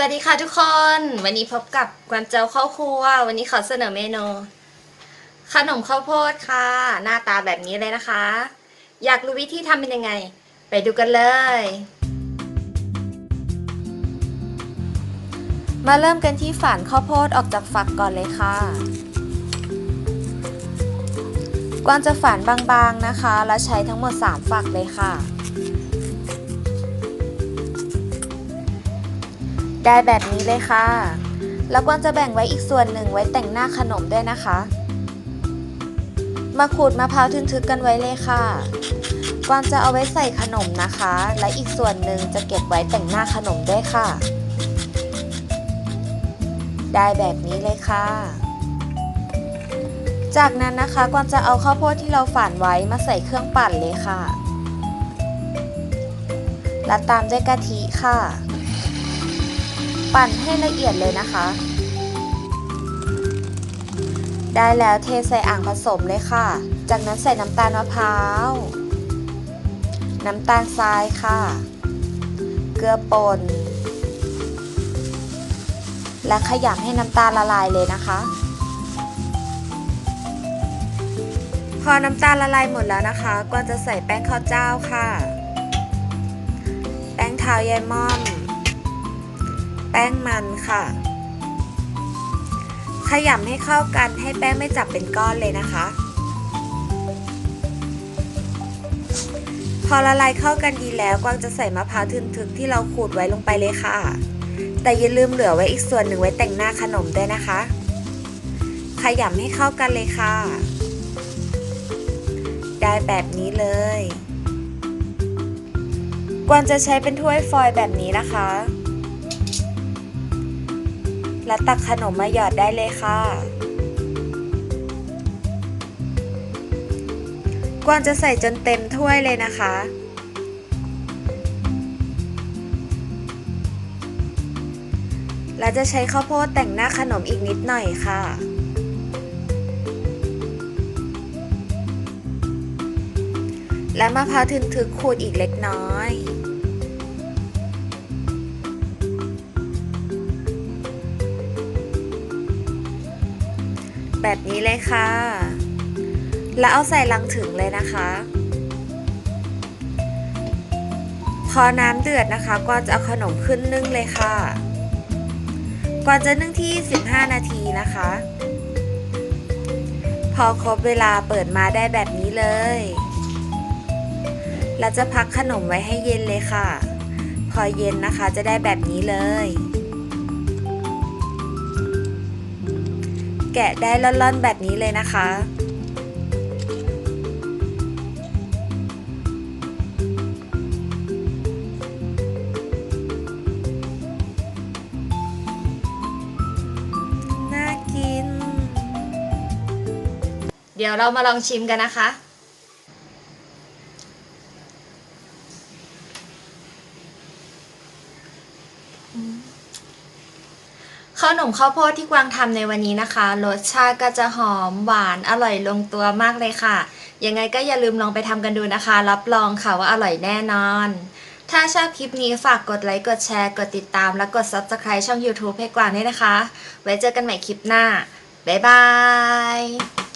วัสดีค่ะทุกคน วันนี้พบกับกวนเจ้าข้าวครัว วันนี้ขอเสนอเมนู ขนมข้าวโพดค่ะ หน้าตาแบบนี้เลยนะคะ อยากรู้วิธีทำเป็นยังไง ไปดูกันเลย มาเริ่มกันที่ฝานข้าวโพดออกจากฝักก่อนเลยค่ะ กวางจะฝานบางๆนะคะ และใช้ทั้งหมด 3 ฝักเลยค่ะ ได้แบบนี้เลยค่ะ แล้วกวางจะแบ่งไว้อีกส่วนหนึ่งไว้แต่งหน้าขนมด้วยนะคะ มาขูดมะพร้าวทึนๆกันไว้เลยค่ะกวางจะเอาไว้ใส่ขนมนะคะ และอีกส่วนหนึ่งจะเก็บไว้แต่งหน้าขนมด้วยค่ะ ได้แบบนี้เลยค่ะ จากนั้นนะคะกวางจะเอาข้าวโพดที่เราฝานไว้มาใส่เครื่องปั่นเลยค่ะ และตามด้วยกะทิค่ะ ปั่นให้ละเอียดเลยนะคะ ได้แล้วเทใส่อ่างผสมเลยค่ะ จากนั้นใส่น้ำตาลมะพร้าว น้ำตาลทรายค่ะ เกลือป่น และขยำให้น้ำตาลละลายเลยนะคะ พอน้ำตาลละลายหมดแล้วนะคะ ก็จะใส่แป้งข้าวเจ้าค่ะ แป้งเท้ายายม่อม แป้งมันค่ะ ขยำให้เข้ากันให้แป้งไม่จับเป็นก้อนเลยนะคะ พอละลายเข้ากันดีแล้วกวางจะใส่มะพร้าวทึนๆที่เราขูดไว้ลงไปเลยค่ะ แต่อย่าลืมเหลือไว้อีกส่วนหนึ่งไว้แต่งหน้าขนมด้วยนะคะ ขยำให้เข้ากันเลยค่ะ ได้แบบนี้เลยกวางจะใช้เป็นถ้วยฟอยล์แบบนี้นะคะ และตักขนมมาหยอดได้เลยค่ะ กวางจะใส่จนเต็มถ้วยเลยนะคะ และจะใช้ข้าวโพดแต่งหน้าขนมอีกนิดหน่อยค่ะและมะพร้าวทึนทึกขูดอีกเล็กน้อย แบบนี้เลยค่ะ แล้วเอาใส่ลังถึงเลยนะคะ พอน้ำเดือดนะคะ ก็จะเอาขนมขึ้นนึ่งเลยค่ะ ก่อนจะนึ่งที่ 15 นาทีนะคะ พอครบเวลาเปิดมาได้แบบนี้เลย เราจะพักขนมไว้ให้เย็นเลยค่ะ พอเย็นนะคะจะได้แบบนี้เลย แกะได้ล่อนๆแบบนี้เลยนะคะ น่ากิน เดี๋ยวเรามาลองชิมกันนะคะ ขนมข้าวโพดที่กวางทำในวันนี้นะคะ รสชาติก็จะหอมหวานอร่อยลงตัวมากเลยค่ะ ยังไงก็อย่าลืมลองไปทำกันดูนะคะ รับรองค่ะว่าอร่อยแน่นอน ถ้าชอบคลิปนี้ฝากกดไลค์กดแชร์ กดติดตาม และกด Subscribe ช่อง YouTube ให้กวางด้วยนะคะ ไว้เจอกันใหม่คลิปหน้า บ๊ายบาย